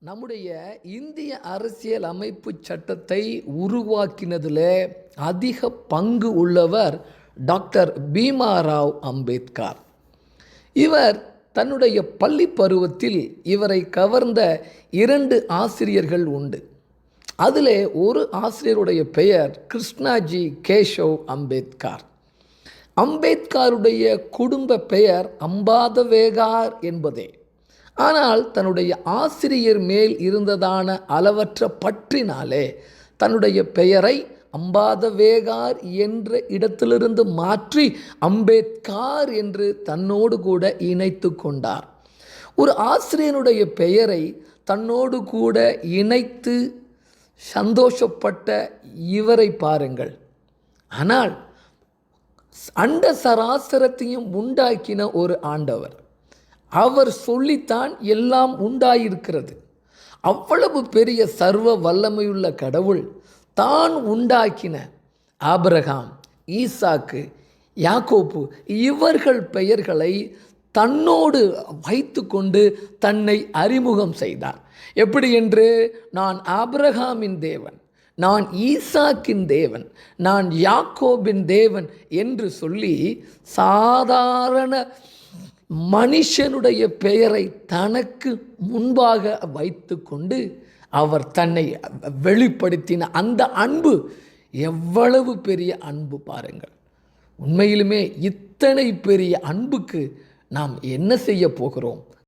நம்முடைய இந்திய அரசியல் அமைப்பு சட்டத்தை உருவாக்கினதில் அதிக பங்கு உள்ளவர் டாக்டர் பீமாராவ் அம்பேத்கர். இவர் தன்னுடைய பள்ளி பருவத்தில் இவரை கவர்ந்த இரண்டு ஆசிரியர்கள் உண்டு. அதிலே ஒரு ஆசிரியருடைய பெயர் கிருஷ்ணாஜி கேஷவ் அம்பேத்கர். அம்பேத்கருடைய குடும்ப பெயர் அம்பாதவேகார் என்பதே. ஆனால் தன்னுடைய ஆசிரியர் மேல் இருந்ததான அளவற்ற பற்றினாலே தன்னுடைய பெயரை அம்பாதவேகார் என்ற இடத்திலிருந்து மாற்றி அம்பேத்கார் என்று தன்னோடு கூட இணைத்து கொண்டார். ஒரு ஆசிரியனுடைய பெயரை தன்னோடு கூட இணைத்து சந்தோஷப்பட்ட இவரை பாருங்கள். ஆனால் அண்ட சராசரத்தையும் உண்டாக்கின ஒரு ஆண்டவர். அவர் சொல்லித்தான் எல்லாம் உண்டாயிருக்கிறது. அவ்வளவு பெரிய சர்வ வல்லமையுள்ள கடவுள் தான் உண்டாக்கின ஆபிரகாம் ஈசாக்கு யாக்கோப்பு இவர்கள் பெயர்களை தன்னோடு வைத்து கொண்டு தன்னை அறிமுகம் செய்தார். எப்படி என்று? நான் ஆபிரகாமின் தேவன் நான் ஈசாக்கின் தேவன் நான் யாக்கோபின் தேவன் என்று சொல்லி சாதாரண மனுஷனுடைய பெயரை தனக்கு முன்பாக வைத்து கொண்டு அவர் தன்னை வெளிப்படுத்தின அந்த அன்பு எவ்வளவு பெரிய அன்பு பாருங்கள். உண்மையிலுமே இத்தனை பெரிய அன்புக்கு நாம் என்ன செய்ய போகிறோம்?